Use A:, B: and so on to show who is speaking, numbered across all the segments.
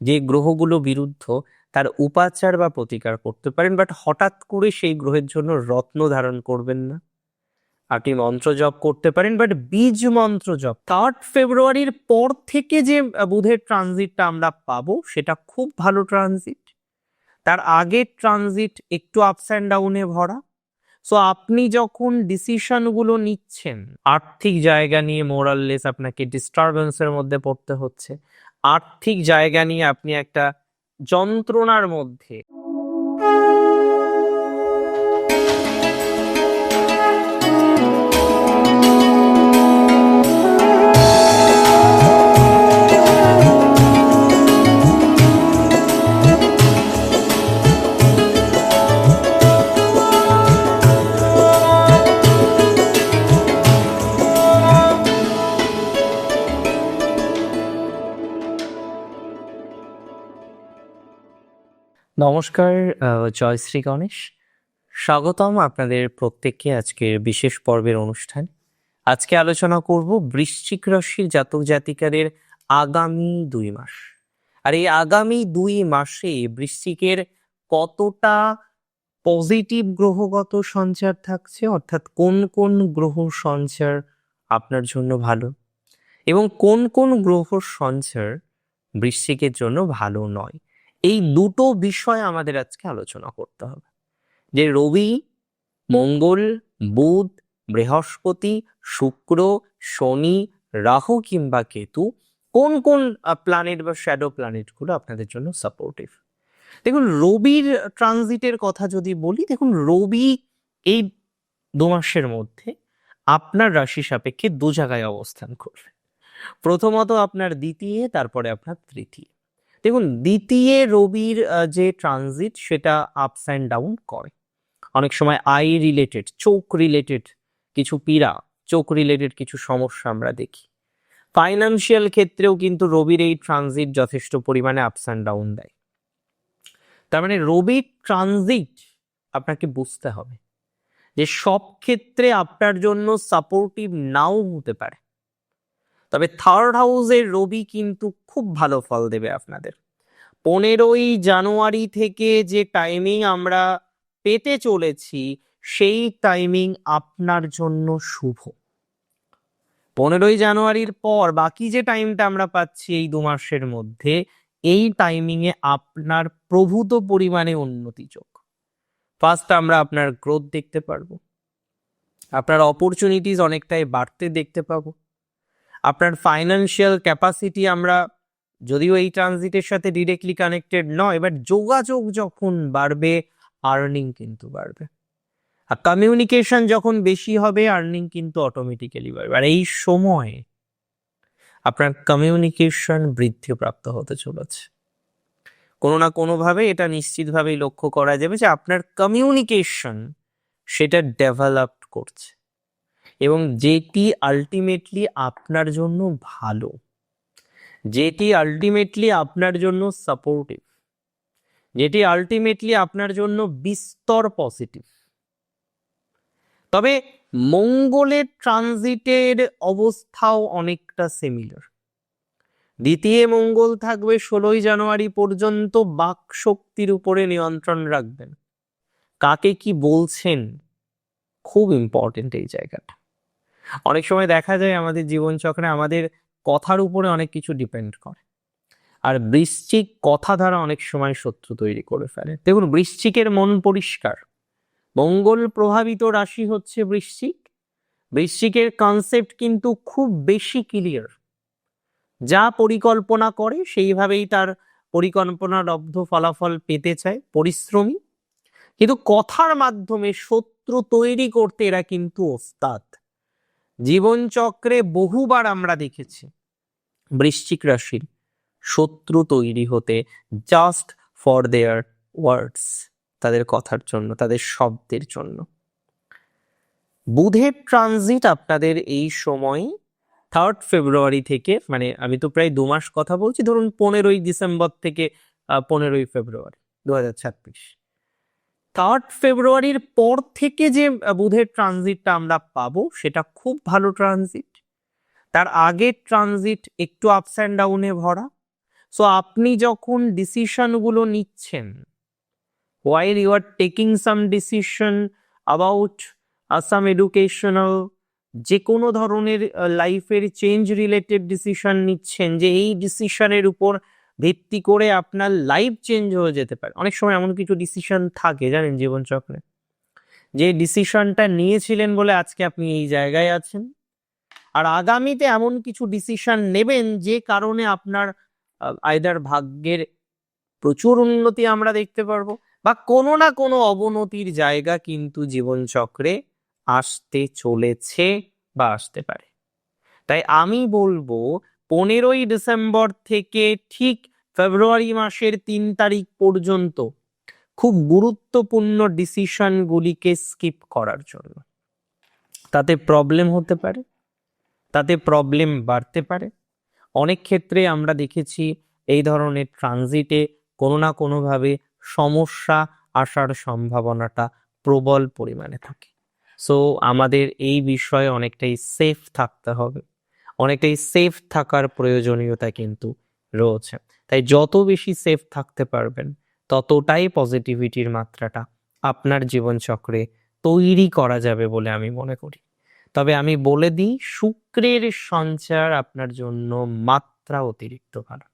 A: যে গ্রহগুলো বিরুদ্ধ তার উপাচার বা প্রতিকার করতে পারেন বাট হঠাৎ করে সেই গ্রহের জন্য রত্ন ধারণ করবেন না। আপনি মন্ত্র জপ করতে পারেন বাট বীজ মন্ত্র জপ। থার্ড ফেব্রুয়ারির পর থেকে যে বুধের ট্রানজিটটা আমরা পাবো, সেটা খুব ভালো ট্রানজিট তার আগের ট্রানজিট একটু আপস অ্যান্ড ডাউনে ভরা। সো আপনি যখন ডিসিশনগুলো নিচ্ছেন, আর্থিক জায়গা নিয়ে মোরাললেস আপনাকে ডিস্টারবেন্সের মধ্যে পড়তে হচ্ছে। আর্থিক জায়গা নিয়ে আপনি একটা যন্ত্রণার মধ্যে নমস্কার জয় শ্রী গণেশ। স্বাগতম আপনাদের প্রত্যেককে আজকের বিশেষ পর্বের অনুষ্ঠান। আজকে আলোচনা করব বৃশ্চিক রাশির জাতক জাতিকাদের আগামী দুই মাস। আর এই আগামী দুই মাসে বৃশ্চিকের কতটা পজিটিভ গ্রহগত সঞ্চার থাকছে, অর্থাৎ কোন কোন গ্রহ সঞ্চার আপনার জন্য ভালো এবং কোন কোন গ্রহ সঞ্চার বৃশ্চিকের জন্য ভালো নয়। এই দুটো বিষয় আমাদের আজকে আলোচনা করতে হবে। যে রবি, মঙ্গল, বুধ, বৃহস্পতি, শুক্র, শনি, রাহু কিংবা কেতু কোন কোন প্ল্যানেট বা শ্যাডো প্ল্যানেটগুলো আপনাদের জন্য সাপোর্টিভ দেখুন, রবির ট্রানজিটের কথা যদি বলি, দেখুন, রবি এই দু মাসের মধ্যে আপনার রাশি সাপেক্ষে দু জায়গায় অবস্থান করবে। প্রথমত আপনার দ্বিতীয়, তারপরে আপনার তৃতীয়। দেখুন, দ্বিতীয় রবির যে ট্রানজিট সেটা আপস অ্যান্ড ডাউন করে। অনেক সময় আই রিলেটেড চোখ রিলেটেড কিছু পীড়া চোখ রিলেটেড কিছু সমস্যা আমরা দেখি। ফাইন্যান্সিয়াল ক্ষেত্রেও কিন্তু রবির এই ট্রানজিট যথেষ্ট পরিমাণে আপস অ্যান্ড ডাউন দেয়। তার মানে রবির ট্রানজিট আপনাকে বুঝতে হবে যে সব ক্ষেত্রে আপনার জন্য সাপোর্টিভ নাও হতে পারে। তবে থার্ড হাউসের রবি কিন্তু খুব ভালো ফল দেবে আপনাদের। পনেরোই জানুয়ারি থেকে যে টাইমিং আমরা পেতে চলেছি, সেই টাইমিং আপনার জন্য শুভ। পনেরোই জানুয়ারির পর বাকি যে টাইমটা আমরা পাচ্ছি এই দু মাসের মধ্যে, এই টাইমিং এ আপনার প্রভূত পরিমাণে উন্নতি যোগ। ফার্স্ট আমরা আপনার গ্রোথ দেখতে পারব। আপনার অপরচুনিটিস অনেকটাই বাড়তে দেখতে পাবো। আপনার ফাইন্যান্সিয়াল ক্যাপাসিটি আমরা যদিও এই ট্রানজিটের সাথে ডিরেক্টলি কানেক্টেড নয় বাট যোগাযোগ যখন বাড়বে আর্নিং কিন্তু বাড়বে। আর কমিউনিকেশন যখন বেশি হবে আর্নিং কিন্তু অটোমেটিক্যালি বাড়বে। আর এই সময়ে আপনার কমিউনিকেশন বৃদ্ধিপ্রাপ্ত হতে চলেছে। কোনো না কোনোভাবে এটা নিশ্চিতভাবেই লক্ষ্য করা যাবে যে আপনার কমিউনিকেশন সেটা ডেভেলপ করছে। এবং যেটি আলটিমেটলি আপনার জন্য ভালো, যেটি আলটিমেটলি আপনার জন্য সাপোর্টিভ যেটি আলটিমেটলি আপনার জন্য বিস্তর পজিটিভ তবে মঙ্গলের ট্রানজিটের অবস্থাও অনেকটা সিমিলার দ্বিতীয় মঙ্গল থাকবে ষোলোই জানুয়ারি পর্যন্ত বাক শক্তির উপরে নিয়ন্ত্রণ রাখবেন। কাকে কি বলছেন? খুব ইম্পর্টেন্ট এই জায়গাটা। অনেক সময় দেখা যায় আমাদের জীবনচক্রে আমাদের কথার উপরে অনেক কিছু ডিপেন্ড করে। আর বৃশ্চিক কথা দ্বারা অনেক সময় শত্রু তৈরি করে ফেলে। দেখুন, বৃশ্চিকের মন পরিষ্কার। মঙ্গল প্রভাবিত রাশি হচ্ছে বৃশ্চিক। বৃশ্চিকের কনসেপ্ট কিন্তু খুব বেশি ক্লিয়ার যা পরিকল্পনা করে, সেইভাবেই তার পরিকল্পনালব্ধ ফলাফল পেতে চায় পরিশ্রমী। কিন্তু কথার মাধ্যমে শত্রু তৈরি করতে এরা কিন্তু ওস্তাদ। জীবনচক্রে বহুবার আমরা দেখেছি বৃশ্চিক রাশির শত্রু তৈরি হতে জাস্ট ফর দেয়ার ওয়ার্ডস তাদের কথার জন্য, তাদের শব্দের জন্য। বুধের ট্রানজিট আপনাদের এই সময় থার্ড ফেব্রুয়ারি থেকে মানে আমি তো প্রায় দু মাস কথা বলছি, ধরুন পনেরোই ডিসেম্বর থেকে পনেরোই ফেব্রুয়ারি দু হাজার ছাব্বিশ। থার্ড ফেব্রুয়ারির পর থেকে যে বুধের ট্রানজিটটা আমরা পাবো সেটা খুব ভালো ট্রানজিট। তার আগের ট্রানজিট একটু আপস অ্যান্ড ডাউনে ভরা। সো আপনি যখন ডিসিশনগুলো নিচ্ছেন you are taking some decision about uh, some educational যে কোনো ধরনের লাইফের চেঞ্জ রিলেটেড ডিসিশন নিচ্ছেন যে এই ডিসিশনের উপর ভিত্তি করে আপনার লাইফ চেঞ্জ হয়ে যেতে পারে। অনেক সময় এমন কিছু ডিসিশন থাকে, জানেন জীবনচক্রে। যে ডিসিশনটা নিয়েছিলেন বলে আজকে আপনি এই জায়গায় আছেন। আর আগামীতে এমন কিছু ডিসিশন নেবেন যে কারণে আপনার আয়দার ভাগ্যের প্রচুর উন্নতি আমরা দেখতে পারব বা কোনো না কোনো অবনতির জায়গা কিন্তু জীবনচক্রে আসতে চলেছে বা আসতে পারে। তাই আমি বলব পনেরোই ডিসেম্বর থেকে ঠিক ফেব্রুয়ারি মাসের তিন তারিখ পর্যন্ত খুব গুরুত্বপূর্ণ ডিসিশনগুলিকে স্কিপ করার জন্য। তাতে প্রবলেম হতে পারে, তাতে প্রবলেম বাড়তে পারে। অনেক ক্ষেত্রে আমরা দেখেছি এই ধরনের ট্রানজিটে কোনো না কোনোভাবে সমস্যা আসার সম্ভাবনাটা প্রবল পরিমাণে থাকে। সো আমাদের এই বিষয়ে অনেকটাই সেফ থাকতে হবে। অনেকটাই সেফ থাকার প্রয়োজনীয়তা কিন্তু রয়েছে। তাই যত বেশি সেফ থাকতে পারবেন, ততটাই পজিটিভিটির মাত্রাটা আপনার জীবনচক্রে তৈরি করা যাবে বলে আমি মনে করি। তবে আমি বলে দিই, শুক্রের সঞ্চার আপনার জন্য মাত্রা অতিরিক্ত ভালো।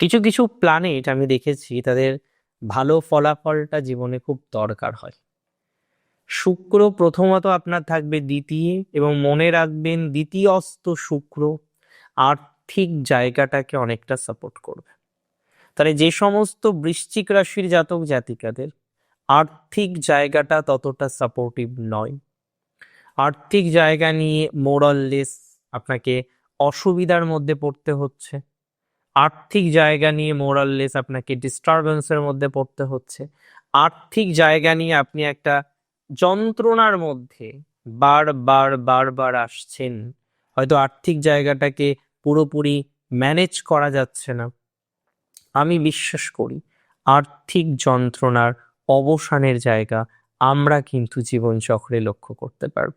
A: কিছু কিছু প্ল্যানেট আমি দেখেছি, তাদের ভালো ফলাফলটা জীবনে খুব দরকার হয়। শুক্র প্রথমত আপনার থাকবে দ্বিতীয় এবং মনে রাখবেন দ্বিতীয়স্ত শুক্র আর্থিক জায়গাটাকে অনেকটা সাপোর্ট করবে। তাহলে যে সমস্ত বৃশ্চিক রাশির জাতক জাতিকাদের আর্থিক জায়গাটা ততটা সাপোর্টিভ নয়। আর্থিক জায়গা নিয়ে মোরাললেস আপনাকে অসুবিধার মধ্যে পড়তে হচ্ছে। আর্থিক জায়গা নিয়ে মোরাললেস আপনাকে ডিস্টারবেন্সের মধ্যে পড়তে হচ্ছে। আর্থিক জায়গা নিয়ে আপনি একটা যন্ত্রণার মধ্যে বারবার বারবার আসছেন। হয়তো আর্থিক জায়গাটাকে পুরোপুরি ম্যানেজ করা যাচ্ছে না। আমি বিশ্বাস করি, আর্থিক যন্ত্রণার অবসানের জায়গা আমরা কিন্তু জীবনচক্রে লক্ষ্য করতে পারব।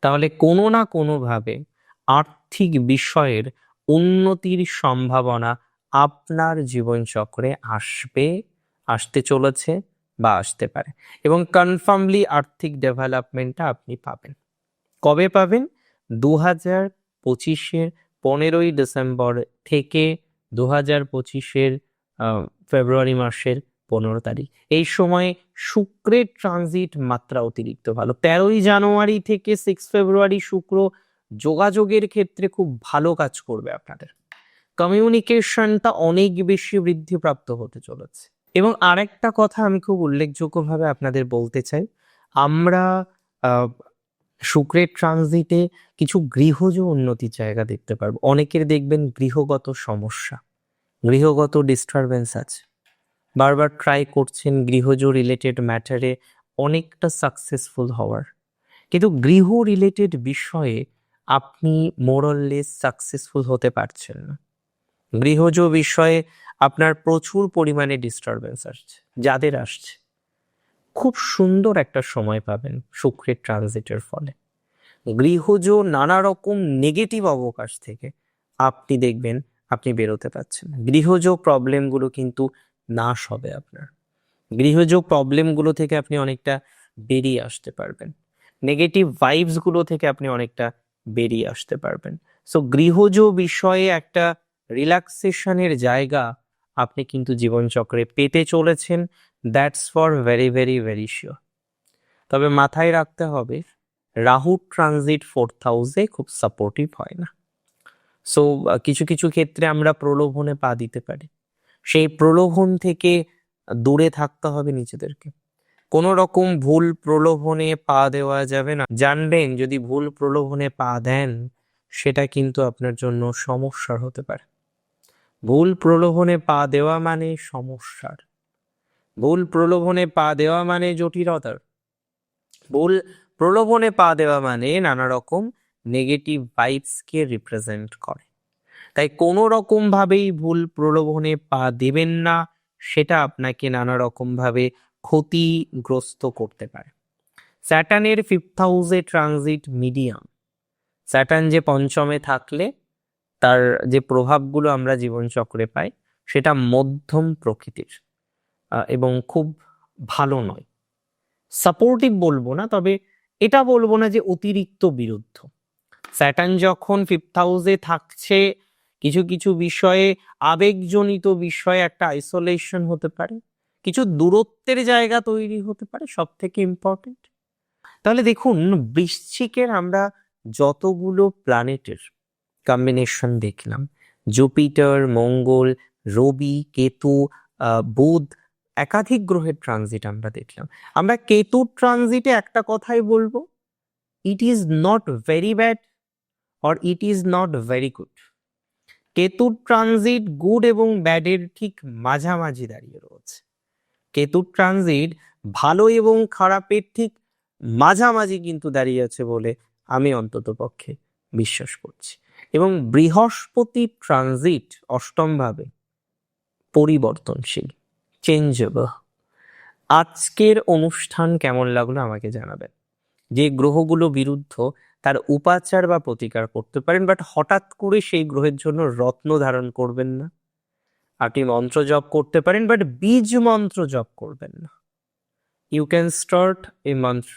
A: তাহলে কোনো না কোনোভাবে আর্থিক বিষয়ের উন্নতির সম্ভাবনা আপনার জীবনচক্রে আসবে, আসতে চলেছে। বা আসতে পারে। এবং কনফার্মলি আর্থিক ডেভেলপমেন্টটা আপনি পাবেন। কবে পাবেন? দু হাজার পঁচিশের পনেরোই ডিসেম্বর থেকে দু হাজার পঁচিশের ফেব্রুয়ারি মাসের পনেরো তারিখ। এই সময়ে শুক্রের ট্রানজিট মাত্রা অতিরিক্ত ভালো। তেরোই জানুয়ারি থেকে সিক্স ফেব্রুয়ারি শুক্র যোগাযোগের ক্ষেত্রে খুব ভালো কাজ করবে আপনাদের। কমিউনিকেশনটা অনেক বেশি বৃদ্ধিপ্রাপ্ত হতে চলেছে। এবং আরেকটা কথা আমি খুব উল্লেখযোগ্যভাবে আপনাদের বলতে চাই। আমরা শুক্রের ট্রানজিটে কিছু গৃহজ উন্নতির জায়গা দেখতে পারব। অনেকের দেখবেন গৃহগত সমস্যা, গৃহগত ডিস্টারবেন্স আছে। বারবার ট্রাই করছেন গৃহজ রিলেটেড ম্যাটারে অনেকটা সাকসেসফুল হওয়ার। কিন্তু গৃহ রিলেটেড বিষয়ে আপনি মোরললেস সাকসেসফুল হতে পারছেন না। গৃহজ বিষয়ে আপনার প্রচুর পরিমাণে ডিস্টারবেন্স আসছে, যাদের আসছে। খুব সুন্দর একটা সময় পাবেন শুক্রের ট্রানজিটের ফলে। গৃহজ নানা রকম নেগেটিভ অবকাশ থেকে আপনি দেখবেন আপনি বেরোতে পারছেন গৃহজ প্রবলেমগুলো কিন্তু নাশ হবে আপনার। গৃহজ প্রবলেমগুলো থেকে আপনি অনেকটা বেরিয়ে আসতে পারবেন। নেগেটিভ ভাইবসগুলো থেকে আপনি অনেকটা বেরিয়ে আসতে পারবেন। সো গৃহজ বিষয়ে একটা রিল্যাক্সেশনের জায়গা আপনি কিন্তু জীবনচক্রে পেতে চলেছেন। That's for very very very sure তবে মাথায় রাখতে হবে, রাহু ট্রানজিট ফোর্থ হাউসে খুব সাপোর্টিভ হয় না। সো কিছু কিছু ক্ষেত্রে আমরা প্রলোভনে পা দিতে পারি। সেই প্রলোভন থেকে দূরে থাকতে হবে নিজেদেরকে। কোনো রকম ভুল প্রলোভনে পা দেওয়া যাবে না। জানবেন, যদি ভুল প্রলোভনে পা দেন, সেটা কিন্তু আপনার জন্য সমস্যার হতে পারে। ভুল প্রলোভনে পা দেওয়া মানে সমস্যার। ভুল প্রলোভনে পা দেওয়া মানে জটিলতার। ভুল প্রলোভনে পা দেওয়া মানে নানা রকম নেগেটিভ ভাইবসকে রিপ্রেজেন্ট করে। তাই কোনো রকম ভাবেই ভুল প্রলোভনে পা দেবেন না, সেটা আপনাকে নানা রকম ভাবে ক্ষতিগ্রস্ত করতে পারে। স্যাটার্নের ফিফথ হাউসে ট্রানজিট মিডিয়াম স্যাটার্ন যে পঞ্চমে থাকলে তার যে প্রভাবগুলো আমরা জীবনচক্রে পাই, সেটা মধ্যম প্রকৃতির এবং খুব ভালো নয়। সাপোর্টিভ বলব না, তবে এটা বলব না যে অতিরিক্ত বিরুদ্ধ। স্যাটার্ন যখন ফিফথ হাউসে থাকছে, কিছু কিছু বিষয়ে আবেগজনিত বিষয়ে একটা আইসোলেশন হতে পারে, কিছু দূরত্বের জায়গা তৈরি হতে পারে সব থেকে ইম্পর্টেন্ট তাহলে দেখুন, বৃশ্চিকের আমরা যতগুলো প্ল্যানেটের কম্বিনেশন দেখলাম। জুপিটার মঙ্গল রবি কেতু বুধ একাধিক গ্রহের ট্রানজিট আমরা দেখলাম। আমরা কেতুর ট্রানজিটে একটা কথাই বলব it is not very bad or it is not very good কেতুর ট্রানজিট গুড এবং ব্যাডের ঠিক মাঝামাঝি দাঁড়িয়ে রয়েছে। কেতুর ট্রানজিট ভালো এবং খারাপের ঠিক মাঝামাঝি কিন্তু দাঁড়িয়ে আছে বলে আমি অন্তত পক্ষে বিশ্বাস করছি। এবং বৃহস্পতি ট্রানজিট অষ্টম ভাবে পরিবর্তনশীল চেঞ্জেবল আজকের অনুষ্ঠান কেমন লাগল আমাকে জানাবেন। যে গ্রহগুলো বিরুদ্ধ তার উপাচার বা প্রতিকার করতে পারেন বাট হঠাৎ করে সেই গ্রহের জন্য রত্ন ধারণ করবেন না। আপনি মন্ত্র জপ করতে পারেন বাট বীজ মন্ত্র জপ করবেন না। ইউ ক্যান স্টার্ট এ মন্ত্র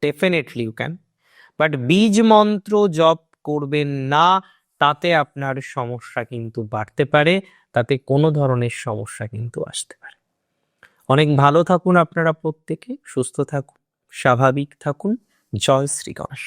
A: ডেফিনেটলি ইউ ক্যান বাট বীজ মন্ত্র জপ করবেন না, তাতে আপনার সমস্যা কিন্তু বাড়তে পারে, তাতে কোনো ধরনের সমস্যা কিন্তু আসতে পারে। অনেক ভালো থাকুন আপনারা প্রত্যেকে, সুস্থ থাকুন, স্বাভাবিক থাকুন। জয় শ্রী গণেশ।